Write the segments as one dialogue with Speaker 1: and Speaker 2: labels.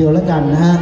Speaker 1: ดียวแล้วกันนะฮะ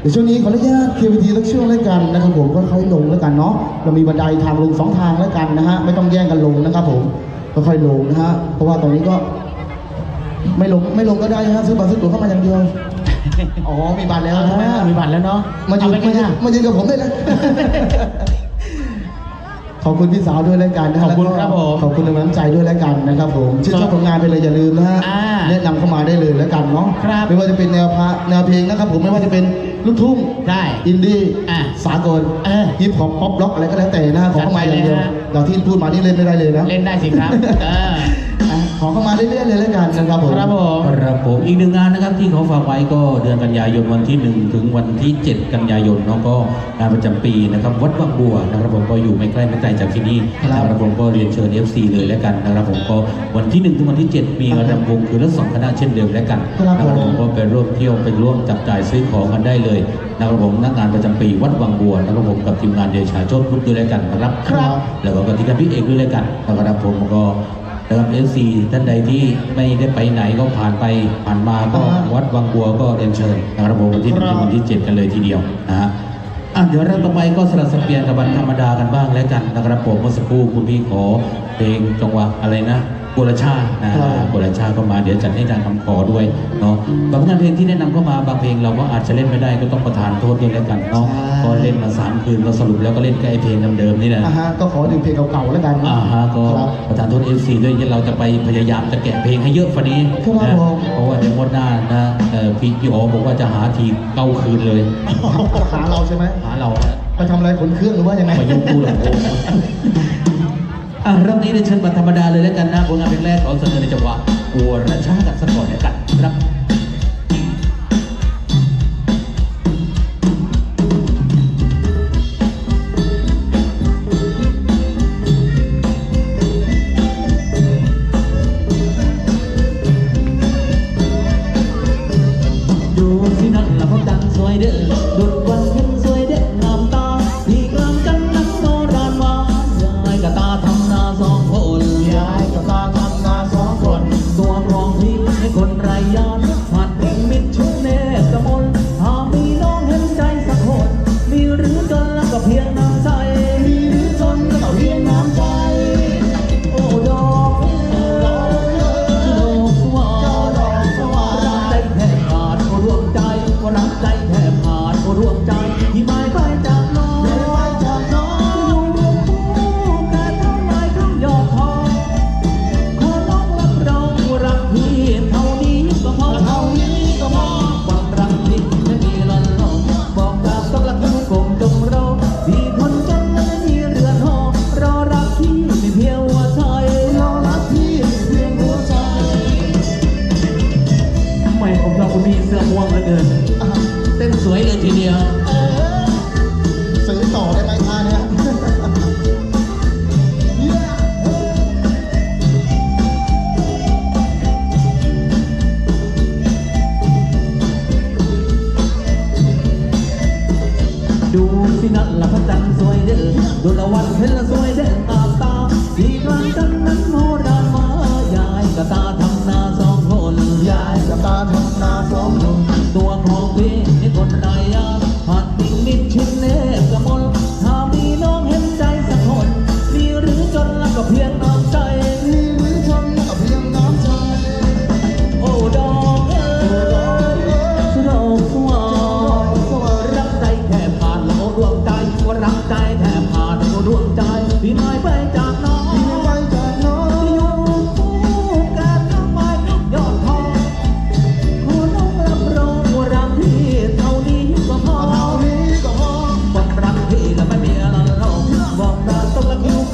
Speaker 1: เดี๋ยวช่วงนี้ขออนุญาตเคลียร์เวทีสักช่วงแล้วกันนะครับผมค่อยๆลงแล้วกันเนาะเรามีบันไดทางลงสองทางแล้วกันนะฮะไม่ต้องแย่งกันลงนะครับผมค่อยๆลงนะฮะเพราะว่าตรงนี้ก็ ไม่ลงไม่ลงก็ได้นะฮะซื้อบัตรซื้อตั๋วเข้ามาอย่างเดียวอ๋อมีบัตรแล้ว
Speaker 2: เอา
Speaker 1: นะ
Speaker 2: ทำไมอะมีบัตรแล้วเนาะ
Speaker 1: มายืน
Speaker 2: เอไป
Speaker 1: มายืน
Speaker 2: ค่ะ
Speaker 1: มายืนกับผมได้เลย ขอบคุณพี่สาวด้วยแล้วกันนะฮะ
Speaker 2: ขอบคุณ
Speaker 1: แล้วก็
Speaker 2: ครับผม
Speaker 1: ขอบคุณในน้ำใจด้วยแล้วกันนะครับผมชื่นชอบผลงานไปเลยอย่าลืมนะฮะ
Speaker 2: อ่า
Speaker 1: แนะนำเข้ามาได้เลยแล้วกันเนาะ
Speaker 2: ครับ
Speaker 1: ไม่ว่าจะเป็นแนวพระแนวเพลงนะครับผมไม่ว่าจะเป็นลูกทุ่ง
Speaker 2: ได้
Speaker 1: อินดี้
Speaker 2: อะ
Speaker 1: สากล
Speaker 2: เออ
Speaker 1: ฮิปฮอปป๊อปร็อกอะไรก็แล้วแต่นะฮะขอเข้ามาอย่างเดียว
Speaker 2: จัดไปเลยฮะ
Speaker 1: เราที่พูดมานี่เล่นไม่ได้เลยนะ
Speaker 2: เล่นได้สิครับเออ
Speaker 1: อะ ขอเข้ามาเรื่อยๆเลยแล้วกันนะครับผม
Speaker 2: ครับผม
Speaker 3: ครับผมอีกหนึ่งงานนะครับที่เขาฝากไว้ก็เดือนกันยายนวันที่ 1 ถึงวันที่ 7 กันยายนเนาะก็งานประจำปีนะครับวัดบางบัวนะครับผมก็อยู่ไม่ใกล้ไม่ไกลจากที่นี่
Speaker 1: ครับ
Speaker 3: นะครับผมก็เรียนเชิญ FC เลยแล้วกันนะครับผมก็วันที่ 1 ถึงวันที่ 7 มีงานรำวงคือละสองคณะเช่นเดิมแล้วกัน
Speaker 1: ครับ
Speaker 3: นะครับ
Speaker 1: ผม
Speaker 3: ผมก็ไปร่วมเที่ยวไปร่วมจับจ่ายซื้อของกันได้เลยนะครับผมนักงานประจำปีวัดบางบัวนะครับผมกับทีมงานเดชาโชตกรุ๊ปด้วยแล้วกันนะครับ
Speaker 1: ครับ
Speaker 3: แล้วก็กับทีมงานพี่เอกด้วยแล้วกันนะครับผมก็ นะครับเอฟซีท่านใดที่ไม่ได้ไปไหนก็ผ่านไปผ่านมาก็
Speaker 1: อ่าฮะ
Speaker 3: วัดวังบัวก็เรียนเชิญนะครับผมวันที่หนึ่ง
Speaker 1: ครับ
Speaker 3: ถึงวันที่เจ็ดกันเลยทีเดียวนะฮะอะเดี๋ยวเริ่มต่อไปก็สลับสับเปลี่ยนกับวันธรรมดากันบ้างแล้วกันนะครับผมเมื่อสักครู่คุณพี่ขอเพลงจังหวะอะไรนะ กุลชาตินะฮะ
Speaker 1: ครับ
Speaker 3: กุลชาติก็มาเดี๋ยวจัดให้ทางคำขอด้วยเนาะบางงานเพลงที่แนะนำเข้ามาบางเพลงเราก็อาจจะเล่นไม่ได้ก็ต้องประทานโทษด้วยแล้วกันเนาะ
Speaker 1: ใช่
Speaker 3: ก็เล่นมาสามคืนก็สรุปแล้วก็เล่นแค่ไอ้เพลงเดิมๆนี่แหละ
Speaker 1: อะฮะก็ขอดึงเพลงเก่าๆแล้วกัน
Speaker 3: อ่าฮะก็
Speaker 1: ครับ
Speaker 3: ประธานโทษเอฟซีด้วยที่เราจะไปพยายามจะแกะเพลงให้เยอะกว่านี้
Speaker 1: ครับ
Speaker 3: นะ
Speaker 1: ผม
Speaker 3: เพราะว่าเดี๋ยวงวดหน้านะเอ่อพี่พี่อ๋อบอกว่าจะหาทีเก้าคืนเลย
Speaker 1: หาเราใช่ไหม
Speaker 3: หาเราอะ
Speaker 1: ไปทำอะไรขนเครื่องหรือว่ายังไง
Speaker 3: มายกตู้ลำโพง อะรอบนี้เดี๋ยวเชิญบัตรธรรมดาเลยแล้วกันนะผลงานเพลงแรกขอ
Speaker 4: เสนอในจังหวะกัวระชากันสัก
Speaker 5: ก่อนแล้วกันครับ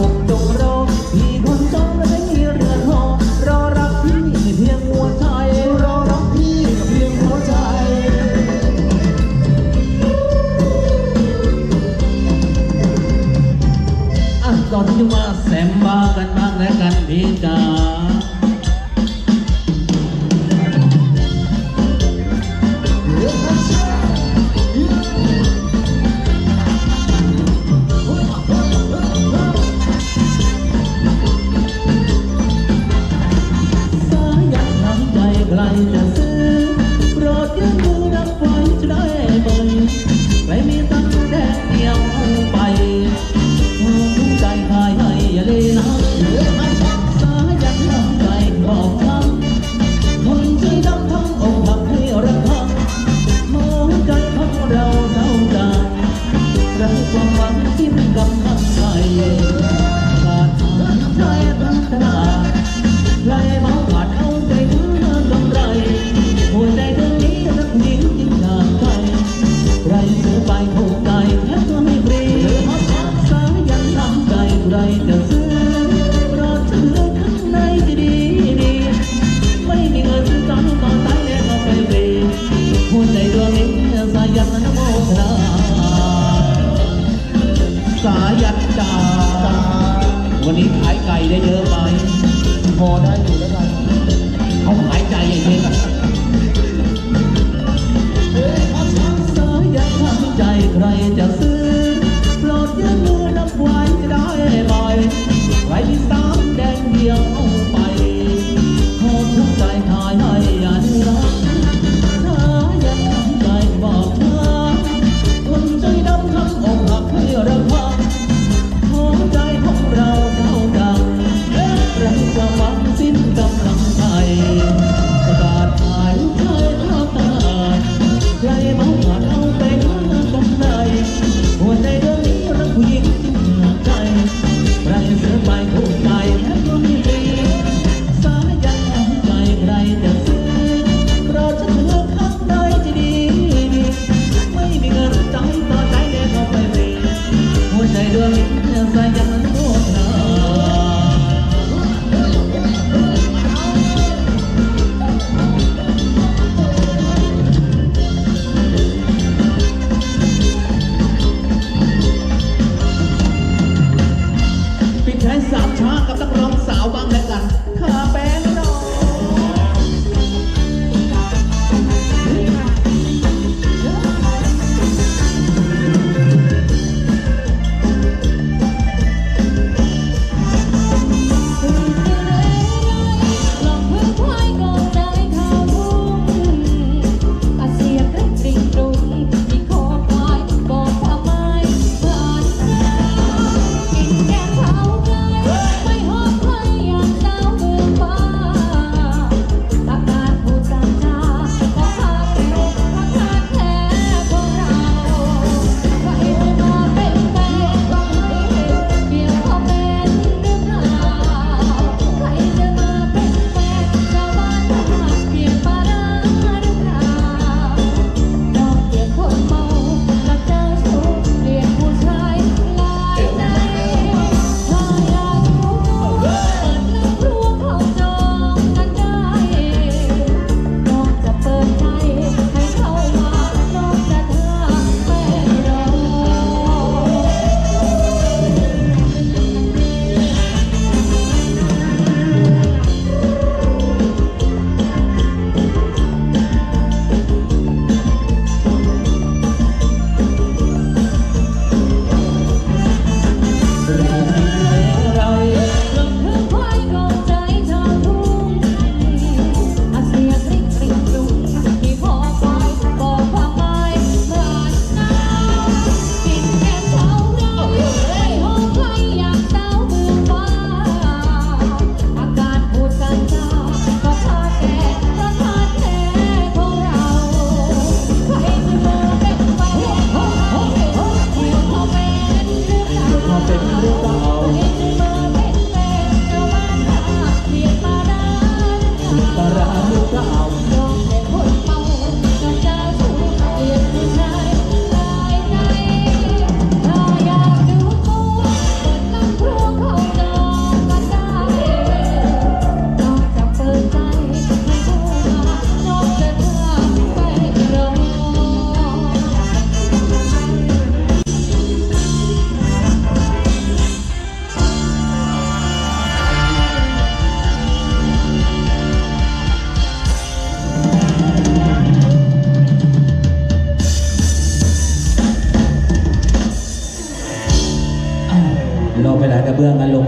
Speaker 5: รั 外面。 พอ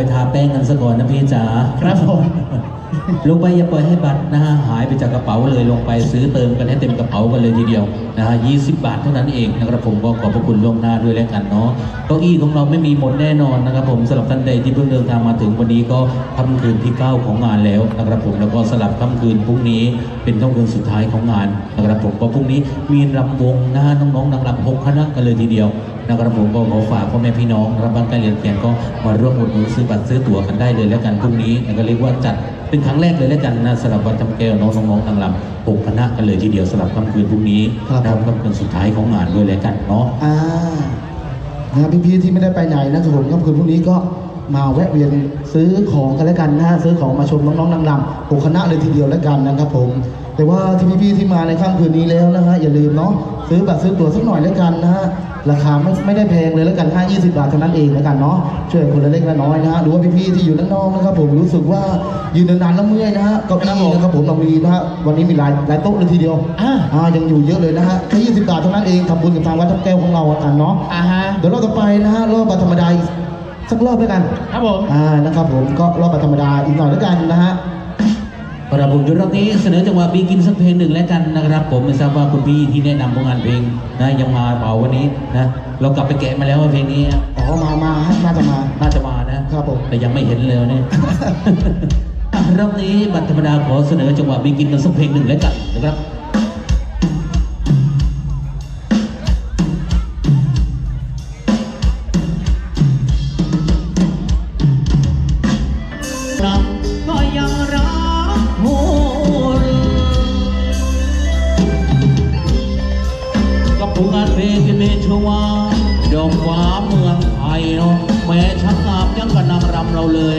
Speaker 3: ไปทาแป้งกันซะก่อนนะพี่จ๋า
Speaker 2: ครับผม
Speaker 3: ลงไปอย่าปล่อยให้บัตรนะฮะหายไปจากกระเป๋าเลยลงไปซื้อเติมกันให้เต็มกระเป๋ากันเลยทีเดียวนะฮะ20บาทเท่านั้นเองนะครับผมก็ขอบพระคุณล่วงหน้าด้วยแล้วกันเนาะเก้าอี้ของเราไม่มีหมดแน่นอนนะครับผมสำหรับท่านใดที่เพิ่งเดินทางมาถึงวันนี้ก็ค่ำคืนที่ 9 ของงานแล้วนะครับผมแล้วก็สลับค่ำคืนพรุ่งนี้เป็นค่ำคืนสุดท้ายของงานนะครับผมก็พรุ่งนี้มีรำวงนะฮะน้องๆนางรำหกคณะกันเลยทีเดียว นะครับผมก็ขอฝากพ่อแม่พี่น้องรับบ้านใกล้เรียนเคียงก็มาร่วมอุดหนุนซื้อบัตรซื้อตั๋วกันได้เลยแล้วกันพรุ่งนี้ก็เรียกว่าจัดเป็นครั้งแรกเลยแล้วกันนะสำหรับวัดจำแก้วน้องน้องๆทางลำหกคณะกันเลยทีเดียวสำหรับค่ำคืนพรุ่งนี้
Speaker 1: ครับ
Speaker 3: นะครับค่ำคืนสุดท้ายของงานด้วยแล้วกันเนาะ
Speaker 1: อ่านะครับพี่ๆที่ไม่ได้ไปไหนนะครับผมค่ำคืนพรุ่งนี้ก็มาแวะเวียนซื้อของกันแล้วกันนะฮะซื้อของมาชมน้องๆนางรำโอคณะเลยทีเดียวแล้วกันนะครับผม แต่ว่าที่พี่ๆที่มาในค่ำคืนนี้แล้วนะฮะอย่าลืมเนาะซื้อบัตรซื้อตั๋วสักหน่อยแล้วกันนะฮะราคาไม่ไม่ได้แพงเลยแล้วกัน5 20 บาทเท่านั้นเองแล้วกันเนาะช่วยคนละเล็กละน้อยนะฮะหรือว่าพี่ๆที่อยู่ด้านนอกนะครับผมรู้สึกว่ายืนนานๆแล้วเมื่อยนะฮะเก้าอี้นะครับผมเรามีนะฮะวันนี้มีหลายหลายโต๊ะเลยทีเดียว
Speaker 2: อ่า
Speaker 1: อ่ายังอยู่เยอะเลยนะฮะแค่20 บาทเท่านั้นเองทำบุญกับทางวัดทับแก้วของเราแล้วกันเนาะ
Speaker 2: อ่าฮะ
Speaker 1: เดี๋ยวรอบต่อไปนะฮะรอบบัตรธรรมดาอีกสักรอบแล้วกัน
Speaker 2: ครับผม
Speaker 1: อ่านะครับผมก็รอบบัตรธรรมดาอีกหน่อยแล้วกันนะฮะ
Speaker 6: ประบุญยุทธ์รอบนี้เสนอจังหวะบีกินสักเพลงหนึ่งแล้วกันนะครับ ผมไม่ทราบว่าคุณพี่ที่แนะนำผลงานเพลงนะยังมาเปล่าวันนี้นะเรากลับไปแกะมาแล้วว่าเพลงนี้
Speaker 1: อ๋อมามาฮะน่าจะมา
Speaker 6: น่าจะมานะครับ
Speaker 1: ผม
Speaker 6: แต่ยังไม่เห็นเลยเนี่ยอะรอบนี้บัตรธรรมดาขอเสนอจังหวะบีกินกันสักเพลงหนึ่งแล้วกันนะครับ
Speaker 3: รัก
Speaker 6: วาดอกฟ้าเมืองไทยเนาะแม้ชักงามยังกระนำ
Speaker 3: รำเราเลย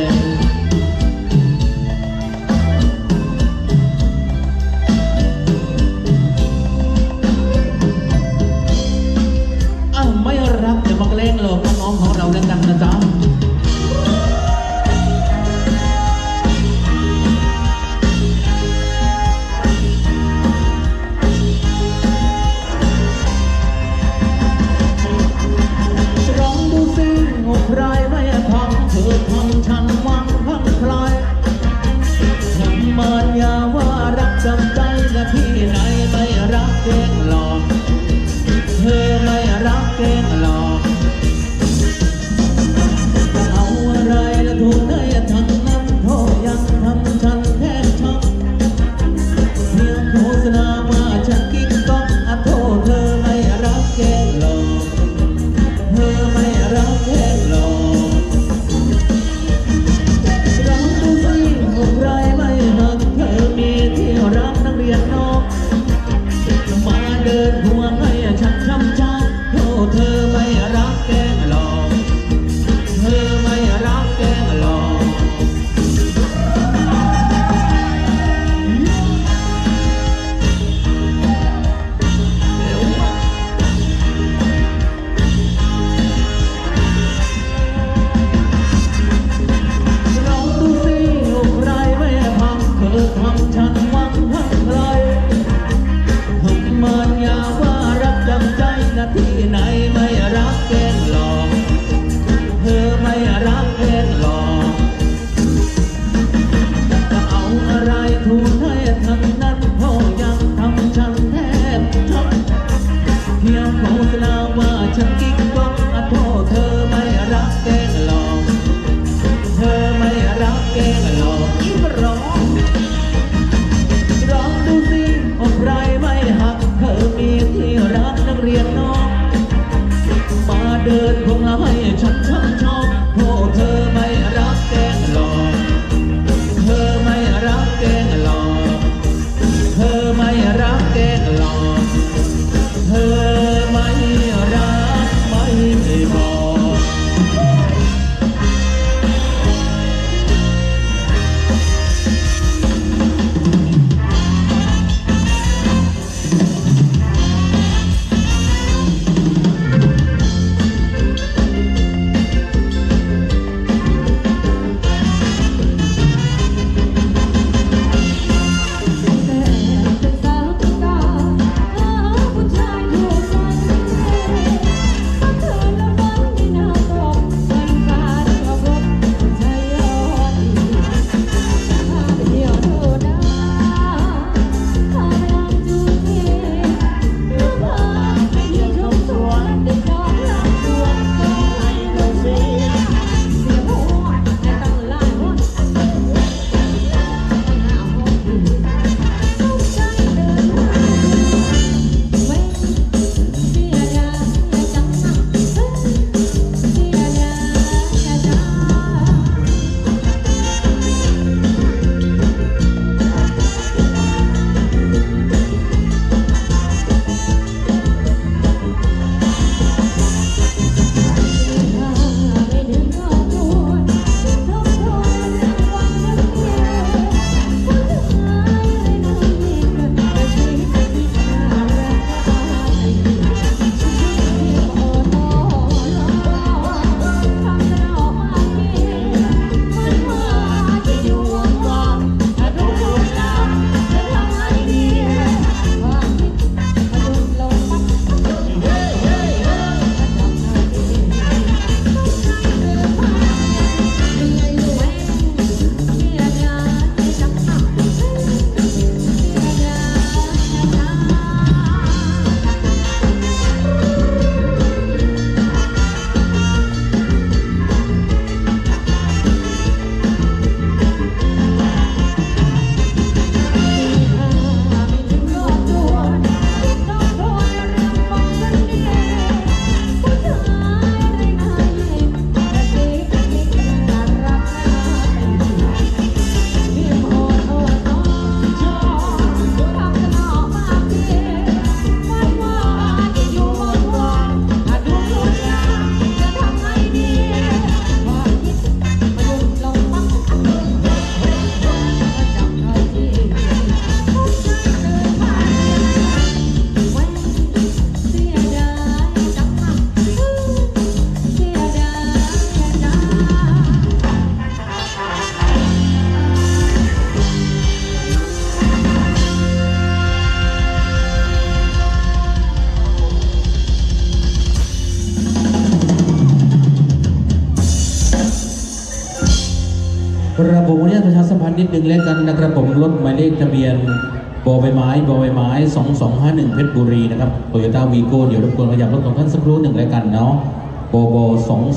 Speaker 3: งแล้วกันนะครับผมรถหมายเลขทะเบียนบอใบไม้บอใบไม้2251เพชรบุรีนะครับโตโยต้าวีโก้เดี๋ยวรบกวนขยับรถของท่านสักครู่หนึ่งแล้วกันเนาะบอบ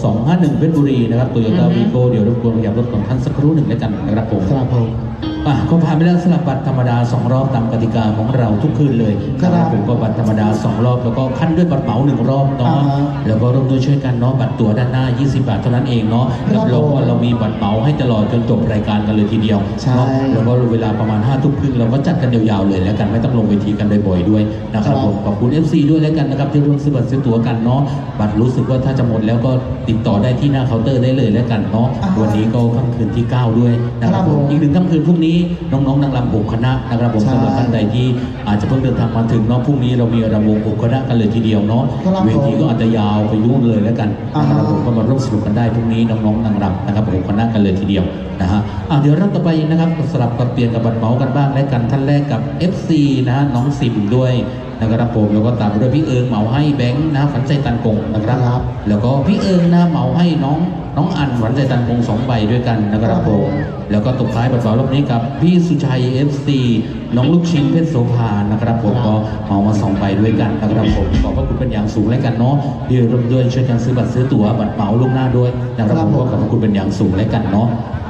Speaker 3: 2251เพชรบุรีนะครับโตโยต้าวีโก้เดี๋ยวรบกวนขยับรถของท่านสักครู่หนึ่งแล้วกันนะครับผม
Speaker 1: ครับผม
Speaker 3: อะก็ผ่านไปแล้วสลับบัตรธรรมดา2รอบตามกติกาของเราทุกคืนเลย
Speaker 1: ครับ
Speaker 3: นะผมก็บัตรธรรมดา2รอบแล้วก็ขั้นด้วยบัตรเหมา1รอบเนาะ
Speaker 1: อ่าฮะ
Speaker 3: แล้วก็ร่วมด้วยช่วยกันเนาะบัตรตั๋วด้านหน้า 20 บาทเท่านั้นเองเนาะ
Speaker 1: ครับ
Speaker 3: รับรองว่า
Speaker 1: ผม
Speaker 3: เรามีบัตรเหมาให้ตลอดจนจบรายการกันเลยทีเดียว
Speaker 1: ใช่
Speaker 3: เนาะแล้วก็เวลาประมาณ5ทุ่มครึ่งเราก็จัดกันยาวๆเลยแล้วกันไม่ต้องลงเวทีกันบ่อยๆด้วยนะครับ
Speaker 1: ครับ
Speaker 3: ผม ขอบคุณ FC ด้วยแล้วกันนะครับที่ร่วมซื้อบัตรซื้อตั๋วกันเนาะบัตรรู้สึกว่าถ้าจะหมดแล้วก็ติดต่อได้ที่หน้าเคาน์เตอร์ได้เลยแล้วกันเนาะ
Speaker 1: อ่าฮะ
Speaker 3: วันนี้ก็ค่ำคืนที่ 9 ด้วยนะครับ
Speaker 1: ครับ
Speaker 3: ผ
Speaker 1: ผมม
Speaker 3: อีกหนึ่งค่ำคืนพรุ่งนี้น้องๆนางรำหกคณะนะครับผม
Speaker 1: ใช่
Speaker 3: สำหรับท่านใดที่อาจจะเพิ่งเดินทางมาถึงเนาะพรุ่งนี้เรามีรำวงหกคณะกันเลยทีเดียวเนาะ
Speaker 1: ครับ
Speaker 3: เวทีก็อาจจะยาวไปยุ่งเลยแล้วกันนะครับ
Speaker 1: อ่า
Speaker 3: ผมก็มาร่วมสนุกกันได้พรุ่งนี้น้องๆนางรำนะครับหกคณะกันเลยทีเดียวนะฮะอะเดี๋ยวรับต่อไปนะครับสลับกับเปลี่ยนกับบัตรเหมากันบ้างและกันท่านแรกกับ FC นะฮะน้องซิมด้วย นะครับผมแล้วก็ตามด้วยพี่เอิงเหมาให้แบงค์นะฝันใจตันกงนะครับ
Speaker 1: ครับ
Speaker 3: แล้วก็พี่เอิงนะเหมาให้น้องน้องอันหวันใจตันคงสองใบด้วยกันนะครับผมแล้วก็ตบท้ายบัตรเหมารอบนี้กับพี่สุชัย FC น้องลูกชิ้นเพชรโสภานะครับผมก็เหมามาสองใบด้วยกันนะครับผมขอบพระคุณเป็นอย่างสูงแล้วกันเนาะที่ร่วมด้วยช่วยกันซื้อบัตรซื้อตั๋วบัตรเหมาล่วงหน้าด้วยนะครับผมก็ขอบพระคุณเป็นอย่างสูงแล้วกันเนาะ